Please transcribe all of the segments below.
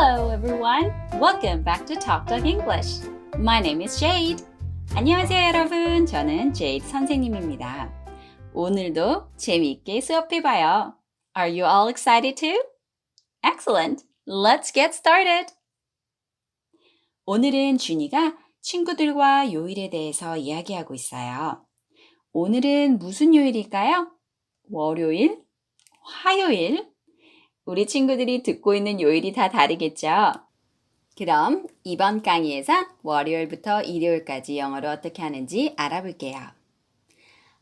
Hello, everyone. Welcome back to Talk Talk English. My name is Jade. 안녕하세요, 여러분. 저는 Jade 선생님입니다. 오늘도 재미있게 수업해 봐요. Are you all excited too? Excellent. Let's get started. 오늘은 준이가 친구들과 요일에 대해서 이야기하고 있어요. 오늘은 무슨 요일일까요? 월요일, 화요일, 우리 친구들이 듣고 있는 요일이 다 다르겠죠? 그럼 이번 강의에서 월요일부터 일요일까지 영어로 어떻게 하는지 알아볼게요.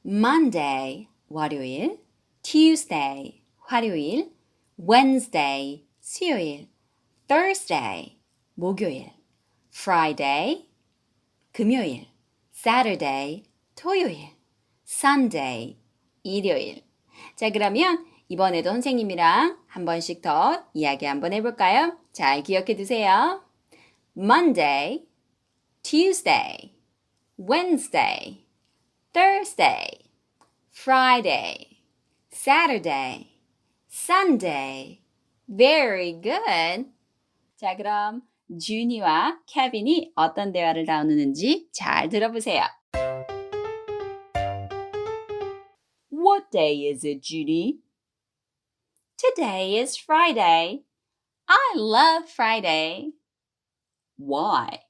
Monday, 월요일, Tuesday, 화요일, Wednesday, 수요일, Thursday, 목요일, Friday, 금요일, Saturday, 토요일, Sunday, 일요일. 자, 그러면 이번에도 선생님이랑 한 번씩 더 이야기 한번 해볼까요? 잘 기억해 두세요. Monday, Tuesday, Wednesday, Thursday, Friday, Saturday, Sunday. Very good. 자, 그럼 주니와 케빈이 어떤 대화를 나누는지 잘 들어보세요. What day is it, Judy? Today is Friday. I love Friday. Why?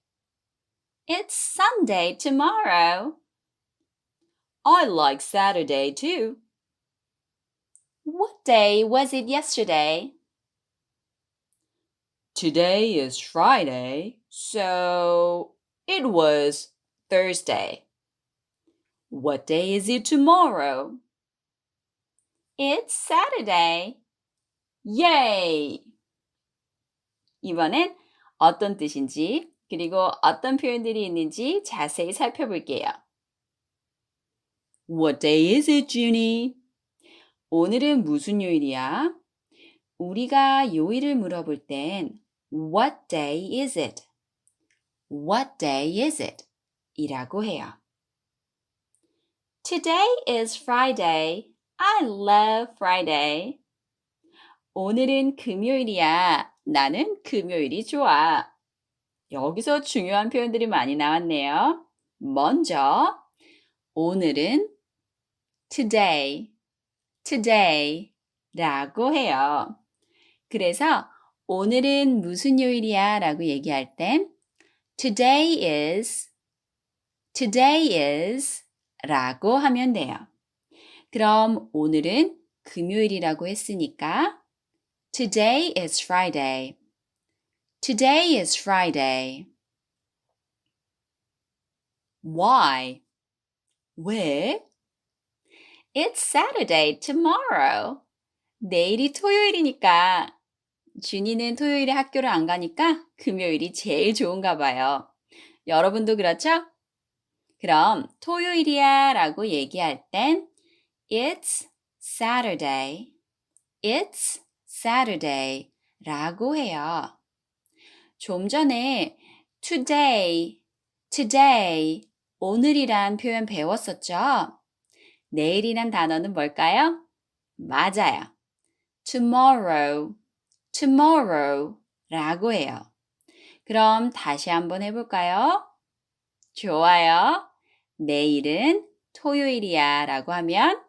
It's Sunday tomorrow. I like Saturday too. What day was it yesterday? Today is Friday, so it was Thursday. What day is it tomorrow? It's Saturday. Yay! 이번엔 어떤 뜻인지 그리고 어떤 표현들이 있는지 자세히 살펴볼게요. What day is it, Junie? 오늘은 무슨 요일이야? 우리가 요일을 물어볼 땐 What day is it? What day is it? 이라고 해요. Today is Friday. I love Friday. 오늘은 금요일이야. 나는 금요일이 좋아. 여기서 중요한 표현들이 많이 나왔네요. 먼저, 오늘은 today, today 라고 해요. 그래서 오늘은 무슨 요일이야 라고 얘기할 땐 today is, today is 라고 하면 돼요. 그럼 오늘은 금요일이라고 했으니까 Today is Friday. Today is Friday. Why? 왜? It's Saturday tomorrow. 내일이 토요일이니까. 준이는 토요일에 학교를 안 가니까 금요일이 제일 좋은가 봐요. 여러분도 그렇죠? 그럼 토요일이야 라고 얘기할 땐 It's Saturday. It's Saturday 라고 해요. 좀 전에 today, today, 오늘이란 표현 배웠었죠? 내일이란 단어는 뭘까요? 맞아요. tomorrow, tomorrow 라고 해요. 그럼 다시 한번 해볼까요? 좋아요. 내일은 토요일이야 라고 하면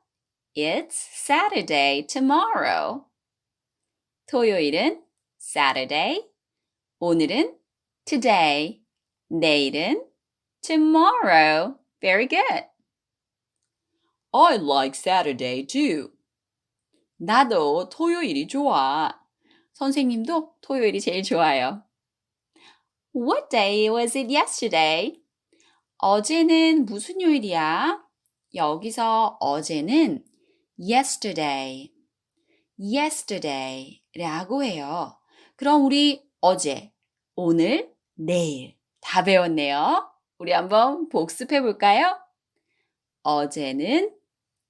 It's Saturday tomorrow. 토요일은 Saturday, 오늘은 today, 내일은 tomorrow. Very good. I like Saturday too. 나도 토요일이 좋아. 선생님도 토요일이 제일 좋아요. What day was it yesterday? 어제는 무슨 요일이야? 여기서 어제는 yesterday, yesterday 라고 해요. 그럼 우리 어제, 오늘, 내일 다 배웠네요. 우리 한번 복습해 볼까요? 어제는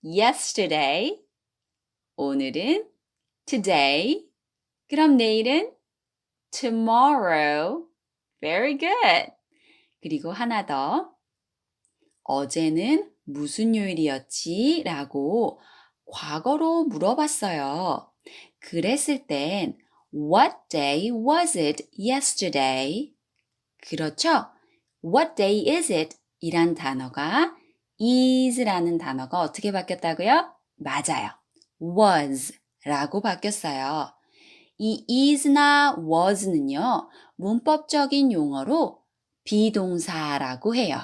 yesterday, 오늘은 today, 그럼 내일은 tomorrow. Very good. 그리고 하나 더. 어제는 무슨 요일이었지? 라고 과거로 물어봤어요. 그랬을 땐 What day was it yesterday? 그렇죠? What day is it? 이란 단어가 is라는 단어가 어떻게 바뀌었다고요? 맞아요. was 라고 바뀌었어요. 이 is나 was는요, 문법적인 용어로 비동사라고 해요.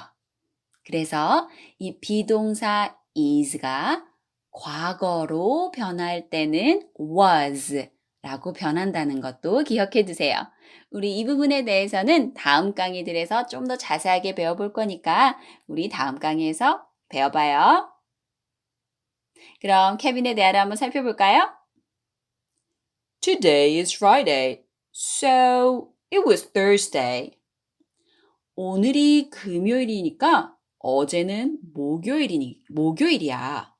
그래서 이 비동사 is가 과거로 변할 때는 was 라고 변한다는 것도 기억해 두세요. 우리 이 부분에 대해서는 다음 강의들에서 좀 더 자세하게 배워볼 거니까 우리 다음 강의에서 배워봐요. 그럼 케빈의 대화를 한번 살펴볼까요? Today is Friday, so it was Thursday. 오늘이 금요일이니까 어제는 목요일이니, 목요일이야.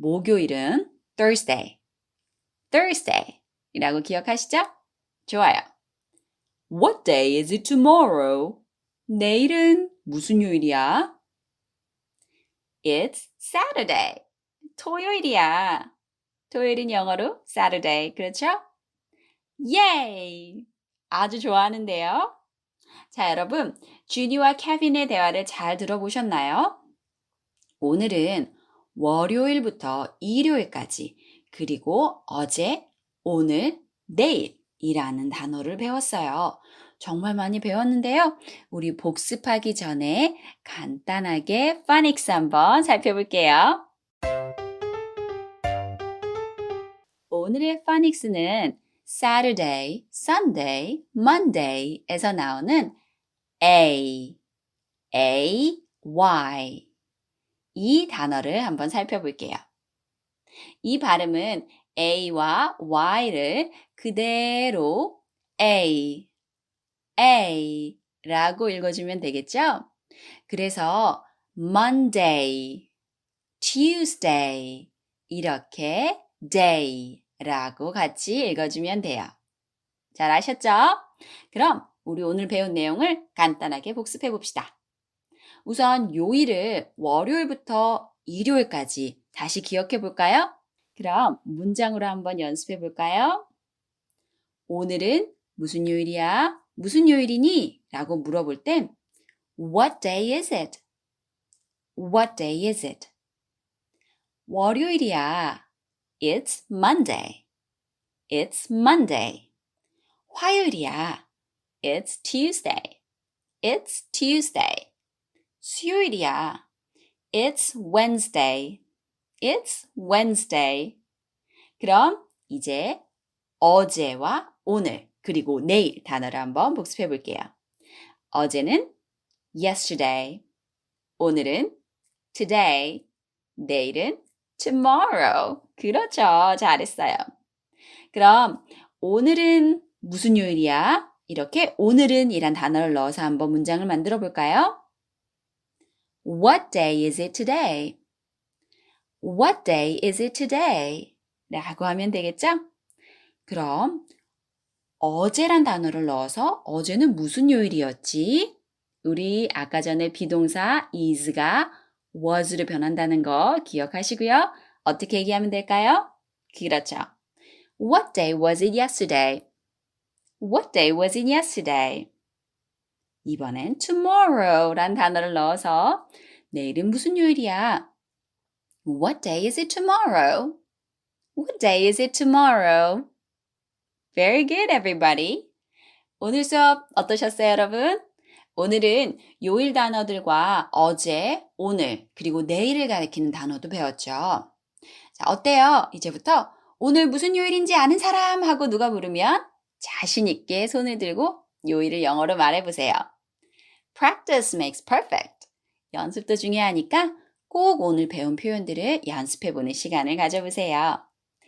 목요일은 Thursday. Thursday 이라고 기억하시죠? 좋아요. What day is it tomorrow? 내일은 무슨 요일이야? It's Saturday. 토요일이야. 토요일은 영어로 Saturday. 그렇죠? 예이! 아주 좋아하는데요. 자, 여러분. 주니와 케빈의 대화를 잘 들어보셨나요? 오늘은 월요일부터 일요일까지 그리고 어제, 오늘, 내일이라는 단어를 배웠어요. 정말 많이 배웠는데요. 우리 복습하기 전에 간단하게 파닉스 한번 살펴볼게요. 오늘의 파닉스는 Saturday, Sunday, Monday에서 나오는 A, A, Y 이 단어를 한번 살펴볼게요. 이 발음은 A와 Y를 그대로 A, A 라고 읽어주면 되겠죠? 그래서 Monday, Tuesday 이렇게 day 라고 같이 읽어주면 돼요. 잘 아셨죠? 그럼 우리 오늘 배운 내용을 간단하게 복습해 봅시다. 우선 요일을 월요일부터 일요일까지 다시 기억해 볼까요? 그럼 문장으로 한번 연습해 볼까요? 오늘은 무슨 요일이야? 무슨 요일이니? 라고 물어볼 땐 What day is it? What day is it? 월요일이야. It's Monday. It's Monday. 화요일이야. It's Tuesday. It's Tuesday. 수요일이야. It's Wednesday. It's Wednesday. 그럼 이제 어제와 오늘 그리고 내일 단어를 한번 복습해 볼게요. 어제는 yesterday. 오늘은 today. 내일은 tomorrow. 그렇죠. 잘했어요. 그럼 오늘은 무슨 요일이야? 이렇게 오늘은 이란 단어를 넣어서 한번 문장을 만들어 볼까요? What day is it today? What day is it today? 라고 하면 되겠죠? 그럼 어제란 단어를 넣어서 어제는 무슨 요일이었지? 우리 아까 전에 비동사 is가 was로 변한다는 거 기억하시고요. 어떻게 얘기하면 될까요? 그렇죠. What day was it yesterday? What day was it yesterday? 이번엔 tomorrow란 단어를 넣어서 내일은 무슨 요일이야? What day is it tomorrow? What day is it tomorrow? Very good, everybody. 오늘 수업 어떠셨어요, 여러분? 오늘은 요일 단어들과 어제, 오늘, 그리고 내일을 가리키는 단어도 배웠죠. 자, 어때요? 이제부터 오늘 무슨 요일인지 아는 사람 하고 누가 부르면 자신있게 손을 들고 요일을 영어로 말해보세요. Practice makes perfect. 연습도 중요하니까 꼭 오늘 배운 표현들을 연습해 보는 시간을 가져보세요.